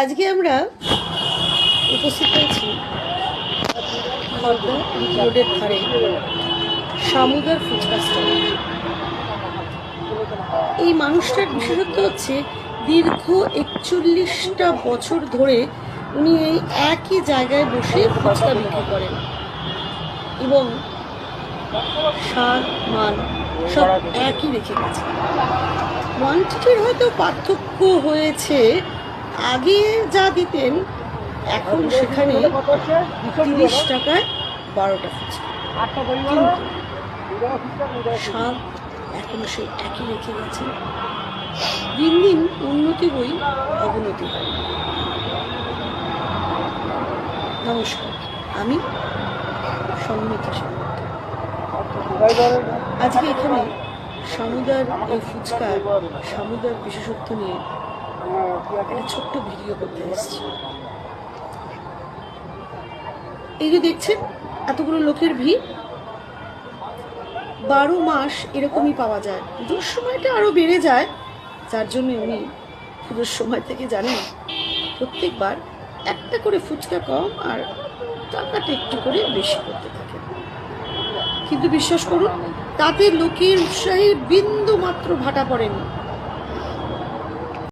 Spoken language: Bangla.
আজকে আমরা উপস্থিত হয়েছি রোডের ধারে সামুদার ফুচকা স্টল এই মানুষটার বিশেষত্ব হচ্ছে দীর্ঘ একচল্লিশটা বছর ধরে উনি এই একই জায়গায় বসে ফুচকা বিক্রি করেন। এবং স্বাদ, মান সব একই রেখে গেছে। কোয়ান্টিটির হয়তো পার্থক্য হয়েছে, আগে যা দিতেন, এখন সেখানে তিরিশ টাকায় বারোটা ফুচকা। কিন্তু স্বাদ এখনও সেই একই রেখে গেছে। দিন দিন উন্নতি বই অবনতি হয়। নমস্কার, আমি সম্মিতা সামন্ত আজকে এখানে সামুদার এই ফুচকা, সামুদার বিশেষত্ব নিয়ে একটা ছোট্ট ভিডিও করতে এসেছি। এই যে দেখছেন, এতগুলো লোকের ভিড়। বারো মাস এরকমই পাওয়া যায়। পুজোর সময়টা আরও বেড়ে যায়, যার জন্য উনি পুজোর সময় থেকে জানেন প্রত্যেকবার একটা করে ফুচকা কম আর টাকাটা একটু করে বেশি করতে থাকেন কিন্তু বিশ্বাস করুন তাতে লোকের উৎসাহে বিন্দু মাত্র ভাটা পড়েনি।